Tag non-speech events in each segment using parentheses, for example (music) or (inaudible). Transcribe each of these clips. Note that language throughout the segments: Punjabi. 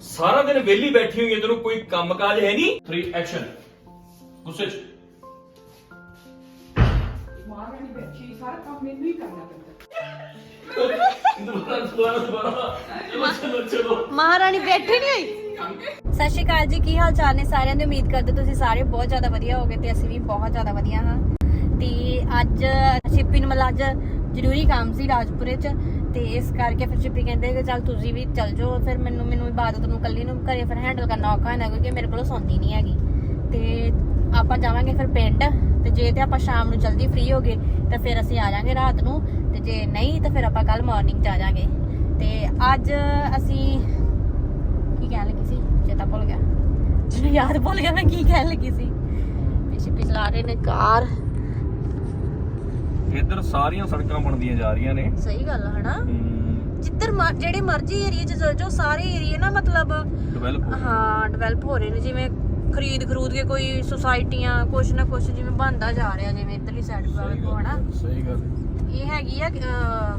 ਸਾਰਾ ਦਿਨ ਵਿਹਲੀ ਬੈਠੀ ਹੋਈ ਹੈ ਤੈਨੂੰ ਕੋਈ ਕੰਮ ਕਾਜ ਹੈ ਨਹੀਂ? 3 ਐਕਸ਼ਨ ਗੁੱਸੇ ਚ। ਮਹਾਰਾਣੀ ਬੈਠੀ ਸਾਰਾ ਕੰਮ ਮੈਨੂੰ ਹੀ ਕਰਨਾ ਪੈਂਦਾ। ਦੁਬਾਰਾ ਦੁਬਾਰਾ ਦੁਬਾਰਾ। ਚਲੋ ਚਲੋ ਚਲੋ। ਮਹਾਰਾਣੀ ਬੈਠੀ ਨਹੀਂ ਹੋਈ? ਸਤਿ ਸ਼੍ਰੀ ਅਕਾਲ ਜੀ ਕੀ ਹਾਲ ਚਾਲ ਨੇ? ਸਾਰਿਆਂ ਦੀ ਉਮੀਦ ਕਰਦੇ ਤੁਸੀਂ ਸਾਰੇ ਬਹੁਤ ਜ਼ਿਆਦਾ ਵਧੀਆ ਹੋਗੇ ਤੇ ਅਸੀਂ ਵੀ ਬਹੁਤ ਜ਼ਿਆਦਾ ਵਧੀਆ ਹਾਂ। ਤੇ ਅੱਜ ਮਤਲਬ ਅੱਜ ਜ਼ਰੂਰੀ ਕੰਮ ਸੀ ਰਾਜਪੁਰੇ ਚ। ਤੇ ਇਸ ਕਰਕੇ ਫਿਰ ਸ਼ਿਪੀ ਕਹਿੰਦੇ ਕਿ ਚੱਲ ਤੁਸੀਂ ਵੀ ਚੱਲ ਜਾਓ, ਫਿਰ ਮੈਨੂੰ ਮੈਨੂੰ ਇਬਾਦਤ ਨੂੰ ਕੱਲੀ ਨੂੰ ਘਰੇ ਫਿਰ ਹੈਂਡਲ ਕਰਨਾ ਔਖਾ ਹੁੰਦਾ ਕਿਉਂਕਿ ਮੇਰੇ ਕੋਲੋਂ ਸੌਂਦੀ ਨਹੀਂ ਹੈਗੀ। ਤੇ ਆਪਾਂ ਜਾਵਾਂਗੇ ਫਿਰ ਪਿੰਡ, ਤੇ ਜੇ ਤੇ ਆਪਾਂ ਸ਼ਾਮ ਨੂੰ ਜਲਦੀ ਫ੍ਰੀ ਹੋ ਗਏ, ਤਾਂ ਫਿਰ ਅਸੀਂ ਆ ਜਾਾਂਗੇ ਰਾਤ ਨੂੰ, ਤੇ ਜੇ ਨਹੀਂ ਤਾਂ ਫਿਰ ਆਪਾਂ ਕੱਲ ਮਾਰਨਿੰਗ ਚ ਆ ਜਾਾਂਗੇ ਤੇ ਅੱਜ ਅਸੀਂ ਕੀ ਕਹਿਣ ਲੱਗੀ ਸੀ? ਚੇਤਾ ਭੁੱਲ ਗਿਆ। ਮੈਨੂੰ ਯਾਦ ਭੁੱਲ ਗਿਆ ਮੈਂ ਕੀ ਕਹਿਣ ਲੱਗੀ ਸੀ। ਪਿੱਛੇ, ਪਿਛਲਾ ਰਹੇ ਨੇ ਕਾਰ ਇੱਧਰ ਸਾਰੀਆਂ ਸੜਕਾਂ ਬਣਦੀਆਂ ਜਾ ਰਹੀਆਂ ਨੇ। ਸਹੀ ਗੱਲ ਆ, ਹਨਾ? ਹਮ, ਜਿੱਧਰ ਮਰ- ਜਿਹੜੇ ਮਰਜ਼ੀ ਏਰੀਆ 'ਚ ਚਲ ਜਾਓ ਸਾਰੇ ਏਰੀਆ ਨਾ ਮਤਲਬ ਹੋ। ਹਾਂ ਡਿਵੈਲਪ ਹੋ ਰਹੇ ਨੇ। ਜਿਵੇਂ ਖਰੀਦ ਖਰੂਦ ਕੇ ਕੋਈ ਸੁਸਾਇਟੀਆਂ ਕੁਛ ਨਾ ਕੁਛ ਜਿਵੇਂ ਬਣਦਾ ਜਾ ਰਿਹਾ ਜਿਵੇਂ ਇਧਰਲੀ ਸਾਈਡ ਸਹੀ ਕੋ ਹਨਾ? ਗੱਲ ਸਹੀ ਗੱਲ ਇਹ ਹੈਗੀ ਆ ਅਹ,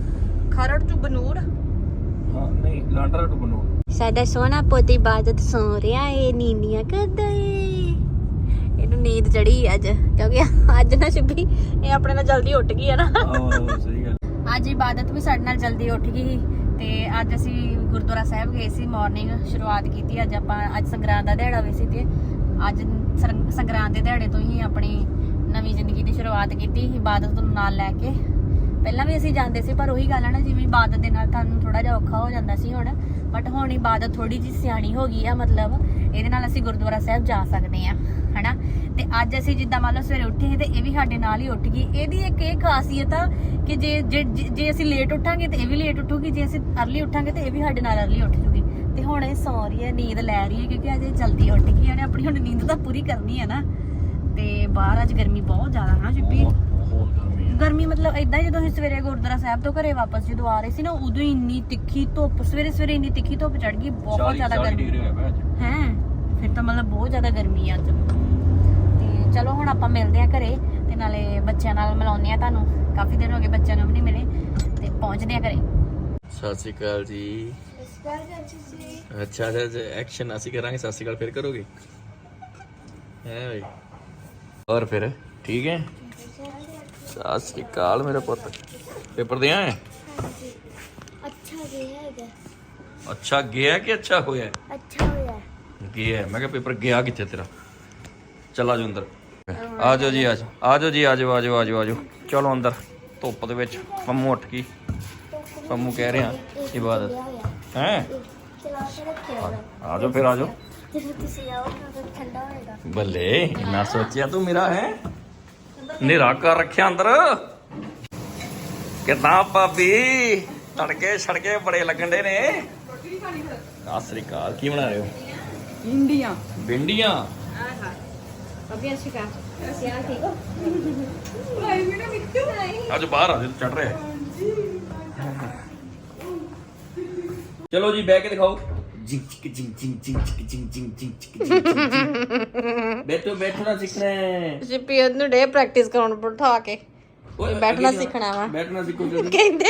ਖਰੜ ਟੂ ਬਨੂੜ। ਹਾਂ ਨਹੀਂ ਲਾਂਡਰਾ ਟੂ ਬਨੋ ਸਾਡਾ ਸੋਹਣਾ ਪੋਤੀ ਇਬਾਦਤ ਸੌ ਰਿਹਾ ਏ ਨੀਨੀਆਂ ਕਰਦਾ ਏ। ਨੀਂਦ ਚੜੀ ਅੱਜ ਕਿਉਂਕਿ ਅੱਜ ਨਾ ਸ਼ੁਭੀ ਇਹ ਆਪਣੇ ਨਾਲ ਜਲਦੀ ਉੱਠ ਗਈ ਹੈ ਨਾ। ਆਹ ਸਹੀ ਗੱਲ। ਅੱਜ ਇਬਾਦਤ ਵੀ ਸਾਡੇ ਨਾਲ ਜਲਦੀ ਉੱਠ ਗਈ ਸੀ ਤੇ ਅੱਜ ਅਸੀਂ ਗੁਰਦੁਆਰਾ ਸਾਹਿਬ ਗਏ ਸੀ ਮਾਰਨਿੰਗ ਸ਼ੁਰੂਆਤ ਕੀਤੀ ਅੱਜ ਆਪਾਂ ਅੱਜ ਸੰਗਰਾਂਦ ਦਾ ਦਿਹਾੜਾ ਵੀ ਸੀ ਤੇ ਅੱਜ ਸੰਗਰਾਂਦ ਦੇ ਦਿਹਾੜੇ ਤੋਂ ਹੀ ਆਪਣੀ ਨਵੀਂ ਜ਼ਿੰਦਗੀ ਦੀ ਸ਼ੁਰੂਆਤ ਕੀਤੀ ਇਬਾਦਤ ਨੂੰ ਨਾਲ ਲੈ ਕੇ। ਪਹਿਲਾਂ ਵੀ ਅਸੀਂ ਜਾਂਦੇ ਸੀ ਪਰ ਉਹੀ ਗੱਲ ਹੈ ਨਾ ਜਿਵੇਂ ਇਬਾਦਤ ਦੇ ਨਾਲ ਤੁਹਾਨੂੰ ਥੋੜਾ ਜਿਹਾ ਔਖਾ ਹੋ ਜਾਂਦਾ ਸੀ ਹੁਣ ਬਟ ਹੁਣ ਇਬਾਦਤ ਥੋੜੀ ਜਿਹੀ ਸਿਆਣੀ ਹੋ ਗਈ ਆ ਮਤਲਬ ਇਹਦੇ ਨਾਲ ਅਸੀਂ ਗੁਰਦੁਆਰਾ ਸਾਹਿਬ ਜਾ ਸਕਦੇ ਆ ਹਨਾ? ਤੇ ਅੱਜ ਅਸੀਂ ਜਿੱਦਾਂ ਮੰਨ ਲਓ ਸਵੇਰੇ ਉੱਠੇ ਸੀ ਤੇ ਇਹ ਵੀ ਸਾਡੇ ਨਾਲ ਹੀ ਉੱਠ ਗਈ। ਇਹਦੀ ਇੱਕ ਇਹ ਖਾਸੀਅਤ ਆ ਕਿ ਜੇ ਜੇ ਅਸੀਂ ਲੇਟ ਉੱਠਾਂਗੇ ਤੇ ਇਹ ਵੀ ਲੇਟ ਉੱਠੂਗੀ ਜੇ ਅਸੀਂ ਅਰਲੀ ਉੱਠਾਂਗੇ ਤੇ ਇਹ ਵੀ ਸਾਡੇ ਨਾਲ ਅਰਲੀ ਉੱਠ ਜੂਗੀ ਤੇ ਹੁਣ ਇਹ ਸੌ ਰਹੀ ਹੈ ਨੀਂਦ ਲੈ ਰਹੀ ਹੈ ਕਿਉਂਕਿ ਅੱਜ ਇਹ ਜਲਦੀ ਉੱਠ ਗਈ ਉਹਨੇ ਆਪਣੀ ਹੁਣ ਨੀਂਦ ਤਾਂ ਪੂਰੀ ਕਰਨੀ ਹੈ ਨਾ। ਤੇ ਬਾਹਰ ਅੱਜ ਗਰਮੀ ਬਹੁਤ ਜ਼ਿਆਦਾ ਹੈ ਨਾ ਬਹੁਤ ਗਰਮੀ ਮਤਲਬ ਇਦਾਂ ਜਦੋਂ ਅਸੀਂ ਸਵੇਰੇ ਗੁਰਦੁਆਰਾ ਸਾਹਿਬ ਤੋਂ ਘਰੇ ਵਾਪਸ ਜਦੋਂ ਆ ਰਹੇ ਸੀ ਨਾ ਉਦੋਂ ਇੰਨੀ ਤਿੱਖੀ ਧੁੱਪ ਸਵੇਰੇ ਸਵੇਰੇ ਇੰਨੀ ਤਿੱਖੀ ਧੁੱਪ ਚੜ ਗਈ ਬਹੁਤ 40 ਜ਼ਿਆਦਾ 40 ਗਰਮੀ। ਹੈ? ਫਿਰ ਤਾਂ ਮਤਲਬ ਬਹੁਤ ਜ਼ਿਆਦਾ ਗਰਮੀ ਆ ਅੱਜ। ਤੇ ਚਲੋ ਹੁਣ ਆਪਾਂ ਮਿਲਦੇ ਆ ਘਰੇ ਤੇ ਨਾਲੇ ਬੱਚਿਆਂ ਨਾਲ ਮਿਲਾਉਂਦੇ ਆ ਤੁਹਾਨੂੰ। ਕਾਫੀ ਦਿਨ ਹੋ ਗਏ ਬੱਚਿਆਂ ਨੂੰ ਵੀ ਨਹੀਂ ਮਿਲੇ ਤੇ ਪਹੁੰਚਦੇ ਆ ਘਰੇ। ਸਤਿ ਸ਼੍ਰੀ ਅਕਾਲ ਜੀ। ਅੱਛਾ ਅੱਛਾ ਐਕਸ਼ਨ ਅਸੀਂ ਕਰਾਂਗੇ ਸਤਿ ਸ਼੍ਰੀ ਅਕਾਲ ਫਿਰ ਕਰੋਗੇ? ਹੈ ਭਾਈ ਔਰ ਫਿਰ ਠੀਕ ਹੈ? ਸਤਿ ਸ਼੍ਰੀ ਅਕਾਲ ਮੇਰੇ ਪੁੱਤ। ਪੇਪਰ ਦੇ ਆਏ? ਅੱਛਾ ਗਿਆ ਹੈਗਾ। ਅੱਛਾ ਗਿਆ ਕਿ ਅੱਛਾ ਹੋਇਆ? ਅੱਛਾ ਹੋਇਆ ਗਿਆ ਮੈਂ ਕਿਹਾ ਪੇਪਰ ਗਿਆ ਕਿੱਥੇ ਤੇਰਾ? ਚੱਲ ਆਜੋ ਅੰਦਰ। ਆ ਜਾਓ ਜੀ, ਆ ਜਾਓ। ਆ ਜਾਓ ਜੀ, ਆ ਜਾਓ ਆ ਜਾਓ, ਆ ਚਲੋ ਅੰਦਰ, ਧੁੱਪ ਦੇ ਵਿੱਚ। ਪੰਮੂ ਉੱਠ ਗਈ। ਪੰਮੂ ਕਹਿ ਰਿਹਾ, ਇਬਾਦਤ। ਹੈ? ਚਲਾ ਫਿਰ, ਆ ਬੱਲੇ, ਇੰਨਾ ਸੋਚਿਆ ਤੂੰ ਮੇਰਾ, ਹੈ? ਨੇਰਾ ਕਰ ਰੱਖਿਆ ਅੰਦਰ। ਕਿਦਾਂ ਭਾਬੀ? ਤੜਕੇ ਛੜਕੇ ਬੜੇ ਲੱਗਣ ਦੇ ਨੇ। ਸਤਿ ਸ੍ਰੀ ਅਕਾਲ, ਕੀ ਬਣਾ ਰਹੇ ਹੋ? ਠੀਕ। ਹੋ ਭਾਈ ਮੇਰਾ ਮਿੱਟੂ। ਅੱਜ ਬਾਹਰ ਆ ਜਾ ਚੜ ਰਿਹਾ। ਚਲੋ ਜੀ ਬਹਿ ਕੇ ਦਿਖਾਓ। ਜਿੰਗ ਚਿਕ ਜਿੰਗ ਜਿੰਗ ਜਿੰਗ ਚਿਕ ਜਿੰਗ ਜਿੰਗ ਜਿੰਗ ਚਿਕ ਜਿੰਗ ਜਿੰਗ ਬੈਠੋ ਬੈਠਣਾ ਸਿੱਖਣਾ ਹੈ। ਸ਼ਿਪੀ ਉਹਨੂੰ ਡੇ ਪ੍ਰੈਕਟਿਸ ਕਰਾਉਣ ਬਿਠਾ ਕੇ। ਓਏ, ਬੈਠਣਾ ਅੱਗੇ ਜਾ। ਸਿੱਖਣਾ ਵਾ। ਬੈਠਣਾ ਸਿੱਖੋ ਜਲਦੀ। ਕਹਿੰਦੇ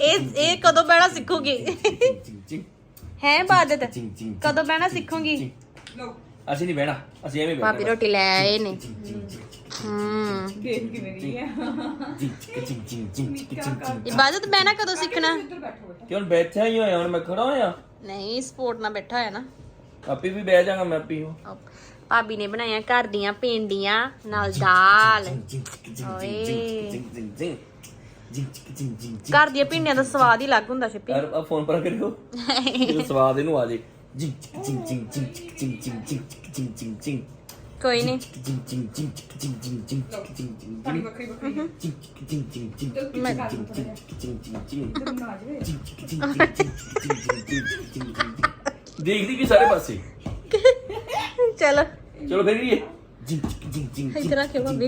ਇਹ ਇਹ ਕਦੋਂ ਬਹਿਣਾ ਸਿੱਖੂਗੀ? ਜਿੰਗ ਜਿੰਗ ਹੈ ਇਬਾਦਤ ਕਦੋਂ ਬਹਿਣਾ ਸਿੱਖੂਗੀ ਅਸੀਂ ਨਹੀਂ ਬਹਿਣਾ ਅਸੀਂ ਐਵੇਂ ਭਾਬੀ ਬੈਠਣਾ ਰੋਟੀ ਲੈ ਆਏ ਨੇ ਹੂੰ ਦੇਖ ਕਿਵੇਂ ਹੈ ਇਬਾਦਤ ਬਹਿਣਾ ਕਦੋਂ ਸਿੱਖਣਾ ਇੱਧਰ ਬੈਠੋ ਕਿਉਂ ਬੈਠਾ ਹੀ ਹੋਇਆ ਹੁਣ ਮੈਂ ਖੜਾ ਹੋਇਆ ਨਹੀਂ ਸਪੋਰਟ ਨਾਲ ਬੈਠਾ ਹੋਇਆ ਨਾ ਆਪੀ ਵੀ ਬਹਿ ਜਾਗਾ ਮੈਂ ਆਪੀ ਹੋ ਭਾਬੀ ਨੇ ਬਣਾਇਆ ਘਰ ਦੀਆਂ ਭਿੰਡੀਆਂ ਨਾਲ ਦਾਲ ਓਏ। ਜਿੰਗ ਜਿੰਗ ਜਿੰਗ ਜਿੰਗ ਜਿੰਗ ਘਰ ਦੀਆਂ ਭਿੰਡੀਆਂ ਦਾ ਸਵਾਦ ਹੀ ਅਲੱਗ ਹੁੰਦਾ ਸ਼ਿਪੀ ਯਾਰ ਆ ਫੋਨ ਪਰ ਕਰਿਓ ਇਹ ਸਵਾਦ ਇਹਨੂੰ ਆ ਜੇ ਜਿੰਗ ਜਿੰਗ ਜਿੰਗ ਜਿੰਗ ਜਿੰਗ ਜਿੰਗ ਜਿੰਗ ਜਿੰਗ ਜਿੰਗ ਜਿੰਗ ਕੋਈ ਨਹੀਂ ਜਿੰਗ ਜਿੰਗ ਜਿੰਗ ਜਿੰਗ ਜਿੰਗ ਜਿੰਗ ਜਿੰਗ ਜਿੰਗ ਜਿੰਗ ਵੱਖਰੀ ਵੱਖਰੀ ਜਿੰਗ ਜਿੰਗ ਜਿੰਗ ਜਿੰਗ ਚਿਕ ਮੈਂ- ਜਿੰਗ ਜਿੰਗ ਜਿੰਗ ਚਿਕ ਜਿੰਗ ਜਿੰਗ ਜਿੰਗ ਇੱਧਰ ਨਾ ਆ ਜਾਵੇ ਜਿੰਗ ਚਿਕ ਜਿੰਗ ਜਿੰਗ ਜਿੰਗ ਚਿਕ ਜਿੰਗ ਜਿੰਗ ਜਿੰਗ ਚਿਕ ਜਿੰਗ ਜਿੰਗ ਦੇਖਦੀ ਵੀ ਸਾਰੇ ਪਾਸੇ ਚਲੋ ਚਲੋ ਫਿਰ ਇਹ ਜਿੰਗ ਚਿਕ ਜਿੰਗ ਜਿੰਗ ਇੱਧਰ ਆ ਕੇ ਬਾਬਾ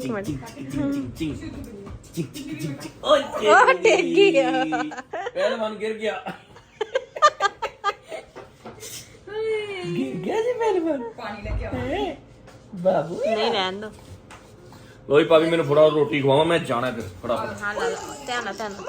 ਇੱਕ ਮਿੰਟ। ਜਿੰਗ ਜਿੰਗ ਜਿੰਗ ਜਿੰਗ ਜਿੰਗ ਜਿੰਗ ਓਏ ਉਹ ਡਿੱਗ ਗਿਆ ਪਹਿਲਵਾਨ ਗਿਰ ਗਿਆ ਪਾਣੀ ਲੈ ਕੇ ਆਓ ਨਹੀਂ ਰਹਿਣ ਦੋ ਲੋਈ ਭਾਬੀ, ਮੈਨੂੰ ਫੜਾ ਰੋਟੀ ਖਵਾਵਾ, ਮੈਂ ਜਾਣਾ ਫਿਰ ਫਟਾਫਟ ਹਾਂ ਲਾ ਲਾ ਧਿਆਨ ਨਾਲ ਧਿਆਨ ਨਾਲ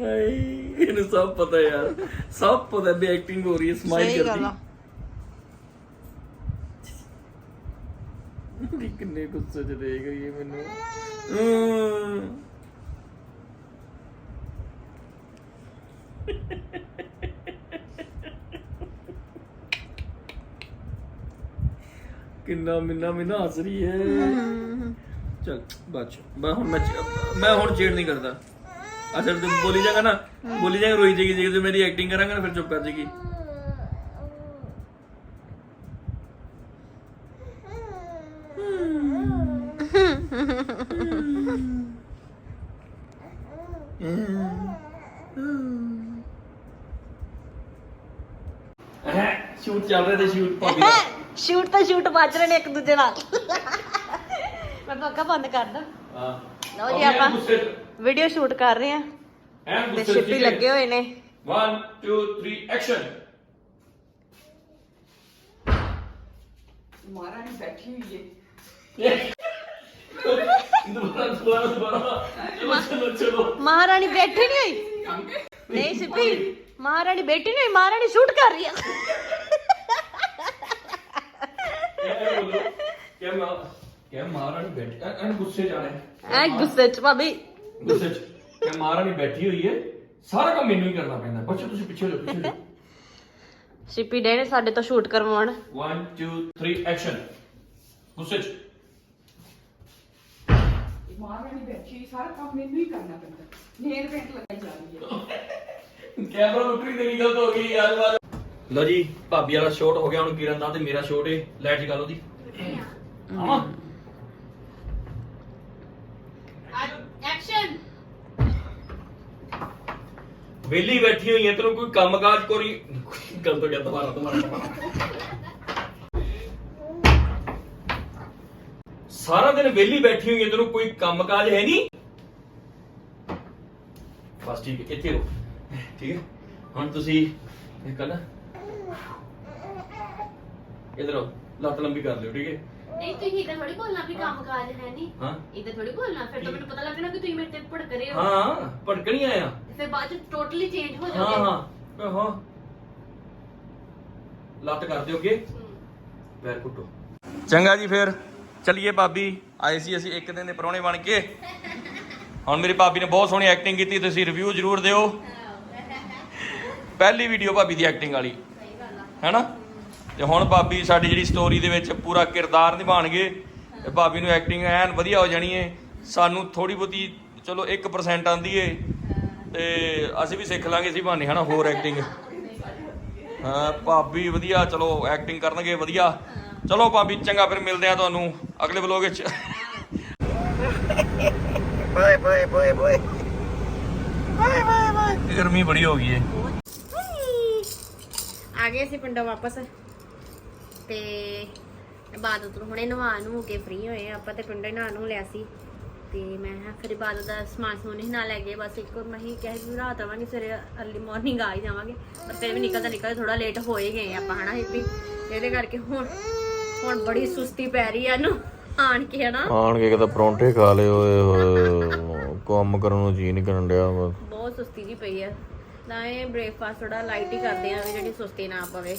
ਹਾਏ ਇਹਨੂੰ ਸਭ ਪਤਾ ਯਾਰ। ਸਭ ਪਤਾ ਵੀ ਐਕਟਿੰਗ ਹੋ ਰਹੀ ਹੈ ਸਮਾਈਲ ਕਰਦੀ। ਵੀ ਕਿੰਨੇ ਗੁੱਸੇ ਚ ਦੇਖ ਰਹੀ ਹੈ ਮੈਨੂੰ। ਹਮ। (laughs) ਕਿੰਨਾ ਮਿੰਨਾ ਮਿੰਨਾ ਹੱਸ ਰਹੀ ਹੈ। ਚਲ ਬਾਚ। ਮੈਂ ਹੁਣ ਮੈਂ ਮੈਂ ਹੁਣ ਚੇੜ ਨਹੀਂ ਕਰਦਾ। ਅੱਛਾ ਤੂੰ ਬੋਲੀ ਜਾਗਾ ਨਾ। ਬੋਲੀ ਜਾਗਾ ਰੋਈ ਜਾਏਗੀ ਜੇ ਤੂੰ ਮੇਰੀ ਐਕਟਿੰਗ ਕਰਾਂਗਾ ਨਾ ਫਿਰ ਚੁੱਪ ਕਰ ਜਾਏਗੀ। (laughs) ਸ਼ੂਟ ਚੱਲ ਰਿਹਾ ਤੇ ਸ਼ੂਟ ਭਾਬੀ ਦਾ। ਸ਼ੂਟ ਤਾਂ ਸ਼ੂਟ ਵੱਜ ਰਹੇ ਨੇ ਇੱਕ ਦੂਜੇ ਨਾਲ। ਮੈਂ ਪੱਕਾ ਬੰਦ ਕਰਦਾ ਹਾਂ। ਲਓ ਜੀ ਆਪਾਂ ਵੀਡੀਓ ਸ਼ੂਟ ਕਰ ਰਹੇ ਆ ਐਨ ਤੇ ਗੁੱਸੇ ਸ਼ਿੱਪੀ ਲੱਗੇ ਹੋਏ ਨੇ। 1 2 3 ਐਕਸ਼ਨ ਮਹਾਰਾਣੀ ਬੈਠੀ ਹੋਈ ਚਲੋ ਮਹਾਰਾਣੀ ਬੈਠੀ ਨਹੀਂ ਹੋਈ। ਨਹੀਂ ਸ਼ਿੱਪੀ ਮਹਾਰਾਣੀ ਬੈਠੀ ਨਹੀਂ ਹੋਈ। ਮਹਾਰਾਣੀ ਸ਼ੂਟ ਕਰ ਰਹੀ ਆ ਇਹ ਬੋਲੋ ਕਿ ਮੈਂ ਕਿ ਮਹਾਰਾਣੀ ਬੈਠੀ ਐਨ- ਗੁੱਸੇ ਜਾਣਾ। ਹੈ ਐ ਗੁੱਸੇ ਚ ਭਾਬੀ। ਗੁੱਸੇ ਚ। ਕਿ ਮਹਾਰਾਣੀ ਬੈਠੀ ਹੋਈ ਹੈ ਸਾਰਾ ਕੰਮ ਮੈਨੂੰ ਹੀ ਕਰਨਾ ਪੈਂਦਾ। ਬੱਚੋ ਤੁਸੀਂ ਪਿੱਛੇ ਹੋ ਜਾਓ ਪਿੱਛੇ ਹੋ ਜਾਓ। ਸ਼ਿੱਪੀ ਡੇ ਨੇ ਸਾਡੇ ਤੋਂ ਸ਼ੂਟ ਕਰਵਾਉਣ। 1 2 3 ਐਕਸ਼ਨ ਗੁੱਸੇ ਚ। ਮਹਾਰਾਣੀ ਬੈਠੀ ਹੋਈ, ਸਾਰਾ ਕੰਮ ਮੈਨੂੰ ਹੀ ਕਰਨਾ ਪੈਂਦਾ। ਨੇਲ ਪੇਂਟ ਲਗਾਈ ਜਾ ਰਹੀ ਹੈ ਕੈਮਰਾ ਲੁੱਟਰੀ ਦੇ ਗਲਤ ਹੋ ਗਈ ਯਾਰ ਬਾਤ ਲੋ ਜੀ ਭਾਬੀ ਵਾਲਾ ਸ਼ਾਟ ਹੋ ਗਿਆ ਹੁਣ ਕਿਰਨ ਦਾ ਤੇ ਮੇਰਾ ਸ਼ਾਟ ਏ। ਲਾਈਟ ਜਗਾ ਲਓ ਦੀ ਐਕਸ਼ਨ ਵੇਲੀ ਬੈਠੀ ਹੋਈ ਹੈ ਤੈਨੂੰ ਕੋਈ ਕੰਮਕਾਜ ਕੋਰੀ ਗਲਤ ਹੋ ਗਿਆ ਦੁਬਾਰਾ ਦੁਬਾਰਾ ਦੁਬਾਰਾ। ਸਾਰਾ ਦਿਨ ਵੇਲੀ ਬੈਠੀ ਹੋਈ ਹੈ ਤੈਨੂੰ ਕੋਈ ਕੰਮਕਾਜ ਹੈ ਨਹੀਂ? ਬਸ ਠੀਕ ਹੈ ਇੱਥੇ ਰੋ ਠੀਕ ਹੈ? ਹੁਣ ਤੁਸੀਂ ਇਹ ਕਰ ਇਧਰ ਆਓ ਲੱਤ ਲੰਬੀ ਕਰ ਲਿਓ ਠੀਕ ਹੈ? ਨਹੀਂ ਤੁਸੀਂ ਇਦਾਂ ਥੋੜੀ ਬੋਲਣਾ ਵੀ ਕੰਮ ਕਾਜ ਹੈ ਨਹੀਂ ਹਾਂ। ਇਦਾਂ ਥੋੜੀ ਬੋਲਣਾ ਫਿਰ ਤਾਂ ਮੈਨੂੰ ਪਤਾ ਲੱਗਣਾ ਕਿ ਤੁਸੀਂ ਮੇਰੇ ਤੇ ਭੜਕ ਰਹੇ ਹੋ ਹਾਂ ਭੜਕਣੀ ਆਇਆ ਤੇ ਫਿਰ ਬਾਅਦ ਚ ਟੋਟਲੀ ਚੇਂਜ ਹੋ ਹਾਂ ਜਾਓਗੇ। ਹਾਂ। ਹਾਂ ਲੱਤ ਕਰ ਦਿਓਗੇ ਪੈਰ ਕੁੱਟੋ ਚੰਗਾ ਜੀ ਫਿਰ। ਚਲਿਏ ਭਾਬੀ। ਆਏ ਸੀ ਅਸੀਂ ਇੱਕ ਦਿਨ ਦੇ ਪਰੌਣੇ ਬਣ ਕੇ। ਹੁਣ ਮੇਰੀ ਭਾਬੀ ਨੇ ਬਹੁਤ ਸੋਹਣੀ ਐਕਟਿੰਗ ਕੀਤੀ ਤੁਸੀਂ ਰਿਵਿਊ ਜ਼ਰੂਰ ਦਿਓ। ਪਹਿਲੀ ਵੀਡੀਓ ਭਾਬੀ ਦੀ ਐਕਟਿੰਗ ਵਾਲੀ। ਹੈਨਾ? ਤੇ ਹੁਣ ਭਾਬੀ ਸਾਡੀ ਜਿਹੜੀ ਸਟੋਰੀ ਦੇ ਵਿੱਚ ਪੂਰਾ ਕਿਰਦਾਰ ਨਿਭਾਣਗੇ ਤੇ ਭਾਬੀ ਨੂੰ ਐਕਟਿੰਗ ਐਨ ਵਧੀਆ ਹੋ ਜਾਣੀ ਏ। ਸਾਨੂੰ ਥੋੜੀ ਬਹੁਤੀ ਚਲੋ 1% ਆਂਦੀ ਏ ਤੇ ਅਸੀਂ ਵੀ ਸਿੱਖ ਲਾਂਗੇ ਅਸੀਂ ਬਹਾਨੇ ਹਨਾ ਹੋਰ ਐਕਟਿੰਗ ਹਾਂ ਭਾਬੀ ਵਧੀਆ ਚਲੋ ਐਕਟਿੰਗ ਕਰਨਗੇ ਵਧੀਆ। ਚਲੋ ਭਾਬੀ ਚੰਗਾ ਫਿਰ ਮਿਲਦੇ ਆ ਤੁਹਾਨੂੰ ਅਗਲੇ ਵਲੋਗ ਵਿੱਚ। Bye bye bye bye bye bye bye ਗਰਮੀ ਬੜੀ ਹੋ ਗਈ ਏ। ਆ ਗਏ ਅਸੀਂ ਪਿੰਡੋਂ ਵਾਪਸ। ਤੇ ਇਬਾਦਤ ਨੂੰ ਹੁਣੇ ਨਵਾ ਨੂੰ ਕੇ ਫ੍ਰੀ ਹੋਏ। ਆਪਾਂ ਤੇ ਪਿੰਡੋਂ ਹੀ ਨਹਾ ਨੂੰ ਲਿਆ ਸੀ। ਤੇ ਮੈਂ ਕਿਹਾ ਫਿਰ ਇਬਾਦਤ ਦਾ ਸਮਾਨ ਸਮੂਨ ਹੀ ਨਾਲ ਲੈ ਗਏ ਬਸ ਇੱਕ ਮੈਂ ਹੀ ਕਿਹਾ ਵੀ ਰਾਤ ਆਵਾਂਗੇ ਸਵੇਰੇ ਅਰਲੀ ਮਾਰਨਿੰਗ ਆ ਹੀ ਜਾਵਾਂਗੇ। ਪਰ ਫਿਰ ਵੀ ਨਿਕਲਦਾ ਨਿਕਲਦਾ ਥੋੜਾ ਲੇਟ ਹੋ ਹੀ ਗਏ ਆਪਾਂ ਹਨਾ ਹਿੱਪੀ ਇਹਦੇ ਕਰਕੇ ਹੁਣ ਹੁਣ ਬੜੀ ਸੁਸਤੀ ਪੈ ਰਹੀ ਆ ਇਹਨੂੰ ਆਣ ਕੇ ਹਨਾ। ਆਣ ਕੇ ਕਿਤੇ ਪਰੌਂਠੇ ਖਾ ਲਏ ਓਏ ਹੋਏ ਕੰਮ ਕਰਨ ਨੂੰ ਜੀ ਨਹੀਂ ਕਰਨ ਡਿਆ ਬਸ ਬਹੁਤ ਸੁਸਤੀ ਜੀ ਪਈ ਆ। ਤਾਂ ਇਹ ਬ੍ਰੇਕਫਾਸਟ ਥੋੜਾ ਲਾਈਟ ਹੀ ਕਰਦੇ ਆ ਵੀ ਜਿਹੜੀ ਸੁਸਤੀ ਨਾ ਪਵੇ।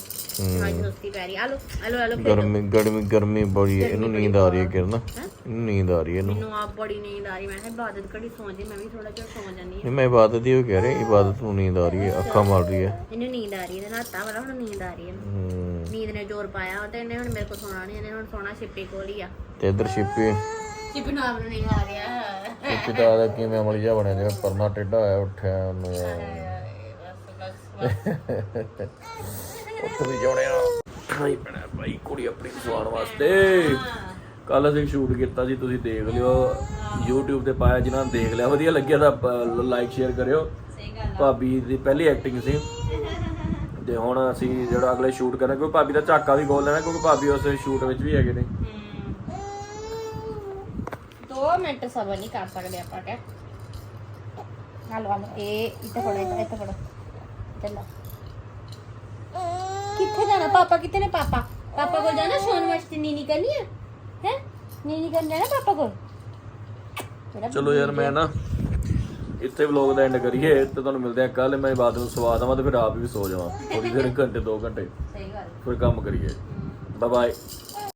ਹਾਂ। ਸੁਸਤੀ ਪੈ ਰਹੀ। ਆ ਲੋ ਹਲੋ ਹਲੋ ਗਰਮੀ ਗਰਮੀ ਗਰਮੀ ਬੜੀ ਹੈ। ਇਹਨੂੰ ਨੀਂਦ ਆ ਰਹੀ ਹੈ ਕਿਰਨ। ਇਹਨੂੰ ਨੀਂਦ ਆ ਰਹੀ ਹੈ ਇਹਨੂੰ। ਆਪ ਬੜੀ ਨੀਂਦ ਆ ਰਹੀ। ਮੈਂ ਕਿਹਾ ਇਬਾਦਤ ਘੜੀ ਸੌਂ ਜੇ ਮੈਂ ਵੀ ਥੋੜਾ ਜਿਹਾ ਸੌਂ ਜਾਂਦੀ ਆ ਨਹੀਂ ਮੈਂ ਇਬਾਦਤ ਦੀ ਉਹ ਕਹਿ ਰਿਹਾ ਇਬਾਦਤ ਨੂੰ ਨੀਂਦ ਆ ਰਹੀ ਹੈ ਅੱਖਾਂ ਮਾਰ ਰਹੀ ਹੈ। ਇਹਨੂੰ ਨੀਂਦ ਆ ਰਹੀ ਹੈ ਨਾਤਾ ਵਾਲਾ ਹੁਣ ਨੀਂਦ ਆ ਰਹੀ ਹੈ। ਹੂੰ। ਨੀਂਦ ਨੇ ਜ਼ੋਰ ਪਾਇਆ ਤੇ ਇਹਨੇ ਹੁਣ ਮੇਰੇ ਕੋਲ ਸੌਣਾ ਨਹੀਂ ਇਹਨੇ ਹੁਣ ਸੌਣਾ ਛਿੱਪੀ ਕੋਲ ਹੀ ਆ। ਤੇ ਇਧਰ ਛਿਪੀ। ਛਿੱਪੀ ਨੂੰ ਆਪ ਨੂੰ ਨੀਂਦ ਆ ਰਿਹਾ ਛਿਪੀ ਦਾ ਕਿਵੇਂ ਅਮਲ ਜਿਹਾ ਬਣਿਆ ਜਿਵੇਂ ਪਰਨਾ ਟੇਢਾ ਹੋਇਆ ਉੱਠਿਆ ਉਹਨੂੰ। ਉੱਠ ਵੀ ਆ ਭਾਈ ਬਣਾ ਭਾਈ ਕੁੜੀ ਆਪਣੀ ਸਵਾਣ ਵਾਸਤੇ ਕੱਲ ਅਸੀਂ ਸ਼ੂਟ ਕੀਤਾ ਸੀ ਤੁਸੀਂ ਦੇਖ ਲਿਓ YouTube ਤੇ ਪਾਇਆ ਜਿਨ੍ਹਾਂ ਨੇ ਦੇਖ ਲਿਆ ਵਧੀਆ ਲੱਗਿਆ ਤਾਂ ਲਾਈਕ ਸ਼ੇਅਰ ਕਰਿਓ ਭਾਬੀ ਦੀ ਪਹਿਲੀ ਐਕਟਿੰਗ ਸੀ ਤੇ ਹੁਣ ਅਸੀਂ ਜਿਹੜਾ ਅਗਲੇ ਸ਼ੂਟ ਕਰਾਂਗੇ ਕਿਉਂਕਿ ਭਾਬੀ ਦਾ ਝਾਕਾ ਵੀ ਖੋਲ ਲੈਣਾ ਕਿਉਂਕਿ ਭਾਬੀ ਉਸ ਸ਼ੂਟ ਵਿੱਚ ਵੀ ਹੈਗੇ ਨੇ। 2 ਮਿੰਟ ਸਬਰ ਨਹੀਂ ਕਰ ਸਕਦੇ ਆਪਾਂ ਕਿ ਹਲੋ ਹਲੋ ਇਹ ਇੱਥੇ ਫੜੋ ਇੱਥੇ ਇੱਥੇ ਫੜੋ ਚੱਲੋ। ਕਿੱਥੇ ਜਾਣਾ? ਪਾਪਾ ਕਿੱਥੇ ਨੇ? ਪਾਪਾ। ਪਾਪਾ ਕੋਲ ਜਾਣਾ? ਸੋਨ ਵਾਸਤੇ ਨੀਨੀ ਕਰਨੀ ਹੈ ਹੈ? ਨੀਨੀ ਕਰਨ ਜਾਣਾ ਪਾਪਾ ਕੋਲ? ਮੇਰਾ ਚਲੋ ਯਾਰ ਮੈਂ ਨਾ ਇੱਥੇ ਵਲੌਗ ਦਾ ਐਂਡ ਕਰੀਏ ਤੇ ਤੁਹਾਨੂੰ ਮਿਲਦੇ ਆ ਕੱਲ ਮੈਂ ਬਾਅਦ ਨੂੰ ਸਵਾ ਦੇਵਾਂ ਤੇ ਫਿਰ ਆਪ ਵੀ ਸੋ ਜਾਵਾਂ। ਥੋੜੀ ਦੇਰ ਘੰਟੇ 2 ਘੰਟੇ। ਸਹੀ ਗੱਲ। ਫਿਰ ਕੰਮ ਕਰੀਏ। Bye bye